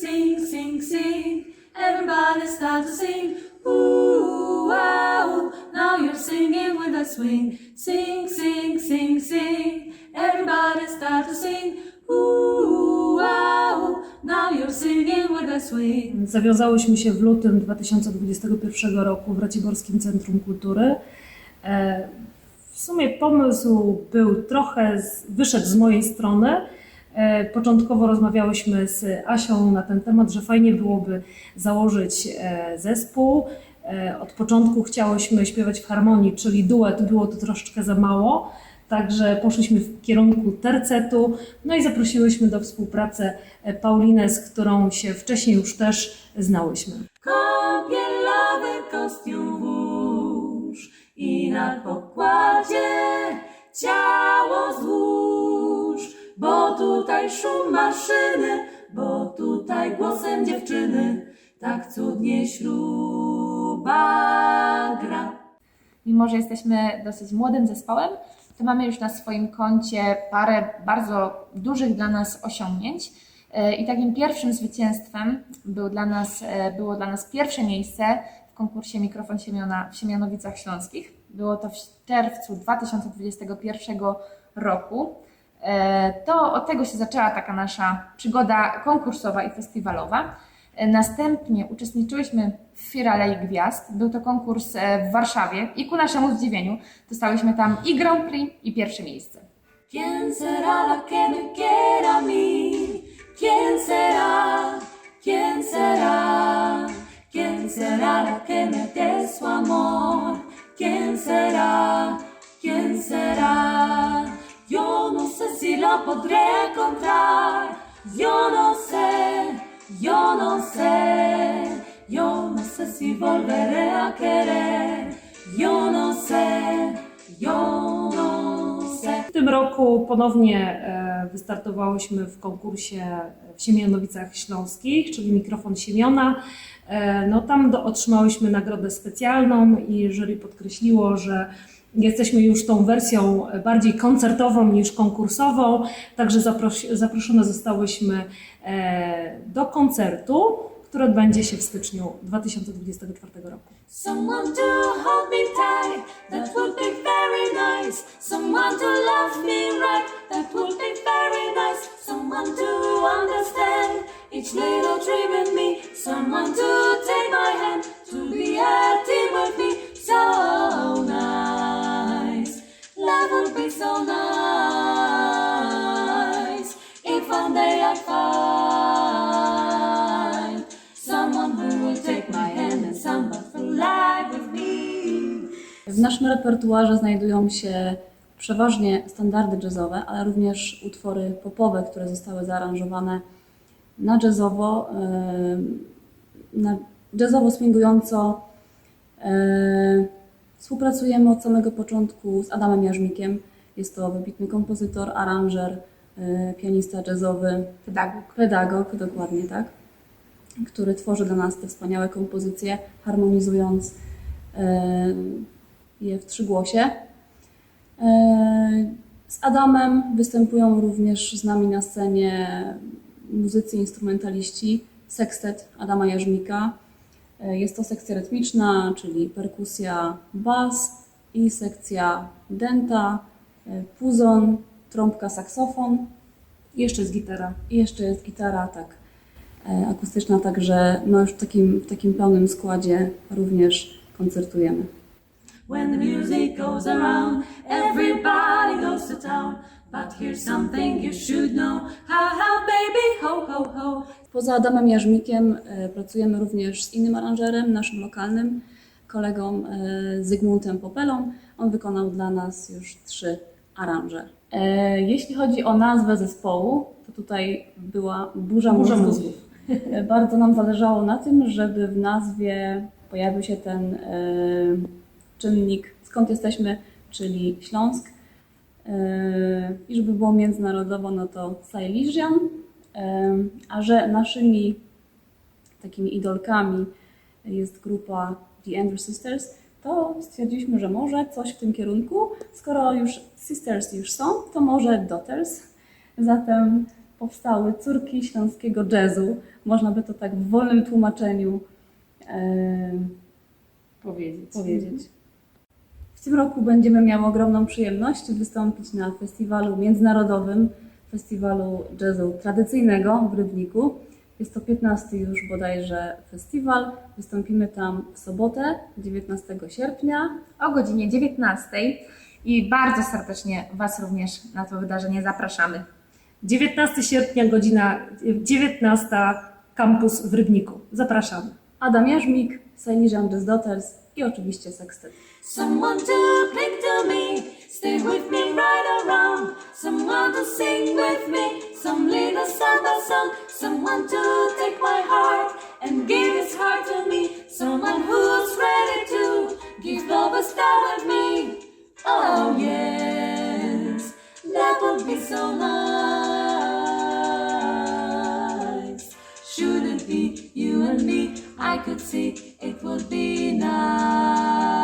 sing, sing, sing. Everybody start to sing. Ooh, wow. Now you're singing with a swing. Sing, sing, sing, sing. Everybody start to sing. Ooh, wow. Now you're singing with a swing. Zawiązałyśmy się w lutym 2021 roku w Raciborskim Centrum Kultury. E, W sumie pomysł był trochę, z, wyszedł z mojej strony. E, Początkowo rozmawiałyśmy z Asią na ten temat, że fajnie byłoby założyć e, zespół. E, Od początku chciałyśmy śpiewać w harmonii, czyli duet, było to troszeczkę za mało. Także poszliśmy w kierunku tercetu, no i zaprosiłyśmy do współpracy Paulinę, z którą się wcześniej już też znałyśmy. Kąpielowy kostium włóż i na pokładzie ciało złóż, bo tutaj szum maszyny, bo tutaj głosem dziewczyny tak cudnie śruba gra. mimo że jesteśmy dosyć młodym zespołem, to mamy już na swoim koncie parę bardzo dużych dla nas osiągnięć. I takim pierwszym zwycięstwem był dla nas, e, było dla nas pierwsze miejsce w konkursie Mikrofon Siemiona w Siemianowicach Śląskich. Było to w czerwcu 2021 roku. E, To od tego się zaczęła taka nasza przygoda konkursowa i festiwalowa. E, Następnie uczestniczyłyśmy w Firalei Gwiazd. Był to konkurs e, w Warszawie i ku naszemu zdziwieniu dostałyśmy tam i Grand Prix, i pierwsze miejsce. ¿Quién será la que me quiera a mí? ¿Quién será? ¿Quién será? ¿Quién será la que me dé su amor? ¿Quién será? ¿Quién será? La podré encontrar. Yo no sé, yo no sé. Yo no sé si volveré a querer. Yo no sé, yo no sé. W tym roku ponownie e, wystartowałyśmy w konkursie w Siemianowicach Śląskich, czyli Mikrofon Siemiona. E, No tam do, otrzymałyśmy nagrodę specjalną i jury podkreśliło, że jesteśmy już tą wersją bardziej koncertową niż konkursową, także zapros- zaproszone zostałyśmy e, do koncertu, który odbędzie się w styczniu 2024 roku. Someone to hold me tight, that would be very nice. Someone to love me W naszym repertuarze znajdują się przeważnie standardy jazzowe, ale również utwory popowe, które zostały zaaranżowane na jazzowo, na jazzowo swingująco. Współpracujemy od samego początku z Adamem Jarzmikiem. Jest to wybitny kompozytor, aranżer, e, pianista jazzowy, Pedagog. pedagog, dokładnie tak, który tworzy dla nas te wspaniałe kompozycje, harmonizując je w trzygłosie. E, Z Adamem występują również z nami na scenie muzycy instrumentaliści, sekstet Adama Jarzmika. E, Jest to sekcja rytmiczna, czyli perkusja bas i sekcja denta, e, puzon, trąbka, saksofon. I jeszcze jest gitara. I jeszcze jest gitara, tak, akustyczna, także no już w takim, w takim pełnym składzie również koncertujemy. When the music goes around, everybody goes to town. But here's something you should know. Ha ha, baby, ho ho ho. Poza Adamem Jarzmikiem e, pracujemy również z innym aranżerem, naszym lokalnym kolegą e, Zygmuntem Popelą. On wykonał dla nas już trzy aranże. E, Jeśli chodzi o nazwę zespołu, to tutaj była burza, Burza mózgów. mózgów. Bardzo nam zależało na tym, żeby w nazwie pojawił się ten czynnik, skąd jesteśmy, czyli Śląsk. E, I żeby było międzynarodowo, no to Silesian. E, a że naszymi takimi idolkami jest grupa The Andrew Sisters, to stwierdziliśmy, że może coś w tym kierunku. Skoro już Sisters już są, to może Daughters. Zatem powstały córki śląskiego jazzu. Można by to tak w wolnym tłumaczeniu e, Powiedzieć. powiedzieć. W tym roku będziemy miały ogromną przyjemność wystąpić na festiwalu międzynarodowym, festiwalu jazzu tradycyjnego w Rybniku. Jest to 15 już bodajże festiwal. Wystąpimy tam w sobotę, 19 sierpnia. O godzinie 19 i bardzo serdecznie Was również na to wydarzenie zapraszamy. 19 sierpnia, godzina 19, kampus w Rybniku. Zapraszamy. Adam Jarzmik, Sejniżan Jazz Daughters i oczywiście Sextet. Someone to cling to me, stay with me right around. Someone to sing with me, some little samba song. Someone to take my heart and give his heart to me. Be you and me? I could see it would be nice.